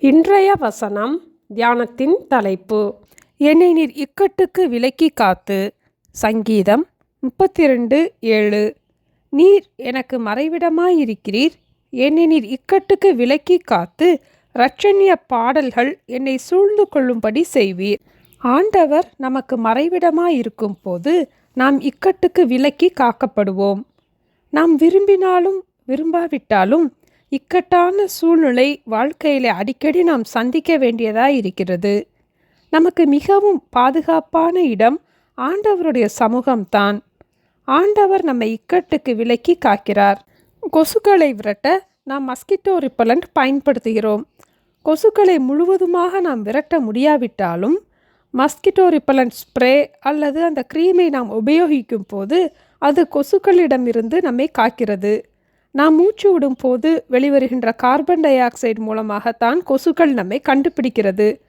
இன்றைய வசனம் தியானத்தின் தலைப்பு. என்னை நீர் இக்கட்டுக்கு விலக்கி காத்து. சங்கீதம் முப்பத்தி ரெண்டு ஏழு. நீர் எனக்கு மறைவிடமாயிருக்கிறீர். என்னை நீர் இக்கட்டுக்கு விலக்கி காத்து இரட்சணிய பாடல்கள் என்னை சூழ்ந்து கொள்ளும்படி செய்வீர். ஆண்டவர் நமக்கு மறைவிடமாயிருக்கும் போது நாம் இக்கட்டுக்கு விலக்கி காக்கப்படுவோம். நாம் விரும்பினாலும் விரும்பாவிட்டாலும் இக்கட்டான சூழ்நிலை வாழ்க்கையில் அடிக்கடி நாம் சந்திக்க வேண்டியதாக இருக்கிறது. நமக்கு மிகவும் பாதுகாப்பான இடம் ஆண்டவருடைய சமூகம்தான் ஆண்டவர் நம்மை இக்கட்டுக்கு விலக்கி காக்கிறார். கொசுக்களை விரட்ட நாம் மஸ்கிட்டோ ரிப்பலண்ட் பயன்படுத்துகிறோம். கொசுக்களை முழுவதுமாக நாம் விரட்ட முடியாவிட்டாலும் மஸ்கிட்டோ ரிப்பலண்ட் ஸ்ப்ரே அல்லது அந்த க்ரீமை நாம் உபயோகிக்கும் போது அது கொசுக்களிடமிருந்து நம்மை காக்கிறது. நாம் மூச்சு விடும் போது வெளிவருகின்ற கார்பன் டை ஆக்சைடு மூலமாகத்தான் கொசுக்கள் நம்மை கண்டுபிடிக்கிறது.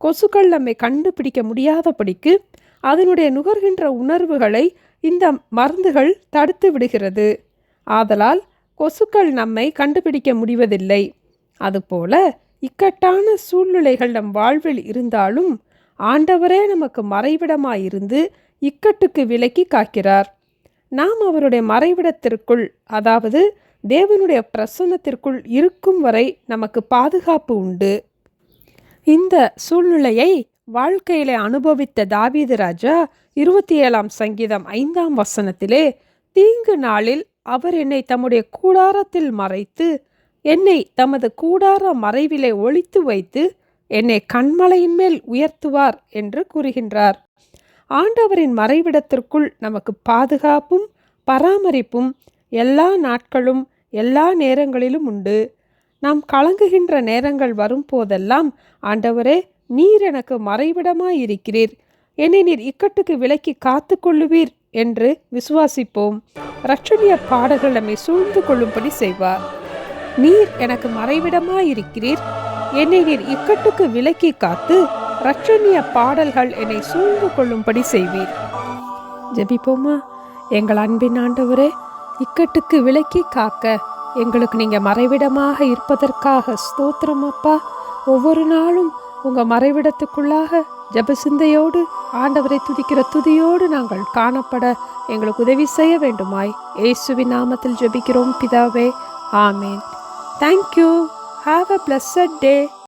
கொசுக்கள் நம்மை கண்டுபிடிக்க முடியாதபடிக்கு அதனுடைய நுகர்கின்ற உணர்வுகளை இந்த மருந்துகள் தடுத்து விடுகிறது. ஆதலால் கொசுக்கள் நம்மை கண்டுபிடிக்க முடிவதில்லை. அதுபோல இக்கட்டான சூழ்நிலைகள் நம் வாழ்வில் இருந்தாலும் ஆண்டவரே நமக்கு மறைவிடமாயிருந்து இக்கட்டுக்கு விலக்கி காக்கிறார். நாம் அவருடைய மறைவிடத்திற்குள் அதாவது தேவனுடைய பிரசன்னத்திற்குள் இருக்கும் வரை நமக்கு பாதுகாப்பு உண்டு. இந்த சூழ்நிலையை வாழ்க்கையிலே அனுபவித்த தாவீது ராஜா இருபத்தி ஏழாம் சங்கீதம் ஐந்தாம் வசனத்திலே தீங்கு நாளில் அவர் என்னை தம்முடைய கூடாரத்தில் மறைத்து என்னை தமது கூடார மறைவிலே ஒழித்து வைத்து என்னை கண்மலையின் மேல் உயர்த்துவார் என்று கூறுகின்றார். ஆண்டவரின் மறைவிடத்திற்குள் நமக்கு பாதுகாப்பும் பராமரிப்பும் எல்லா நாட்களும் எல்லா நேரங்களிலும் உண்டு. நாம் கலங்குகின்ற நேரங்கள் வரும் போதெல்லாம் ஆண்டவரே நீர் எனக்கு மறைவிடமாயிருக்கிறீர். என்னை நீர் இக்கட்டுக்கு விலக்கி காத்து கொள்ளுவீர் என்று விசுவாசிப்போம். ரட்சணிய பாடல்கள் நம்மை சூழ்ந்து கொள்ளும்படி செய்வார். நீர் எனக்கு மறைவிடமாயிருக்கிறீர். என்னை நீர் இக்கட்டுக்கு விலக்கி காத்து ரட்சணிய பாடல்கள் என்னை சூழ்ந்து கொள்ளும்படி செய்வீர். ஜெபிப்போமா? எங்கள் அன்பின் ஆண்டவரே இக்கட்டுக்கு விலக்கி காக்க எங்களுக்கு நீங்கள் மறைவிடமாக இருப்பதற்காக ஸ்தோத்திரம் அப்பா. ஒவ்வொரு நாளும் உங்கள் மறைவிடத்துக்குள்ளாக ஜபசிந்தையோடு ஆண்டவரை துதிக்கிற துதியோடு நாங்கள் காணப்பட எங்களுக்கு உதவி செய்ய வேண்டுமாய். இயேசுவின் நாமத்தில் ஜெபிக்கிறோம் பிதாவே. ஆமேன். Thank you have a blessed day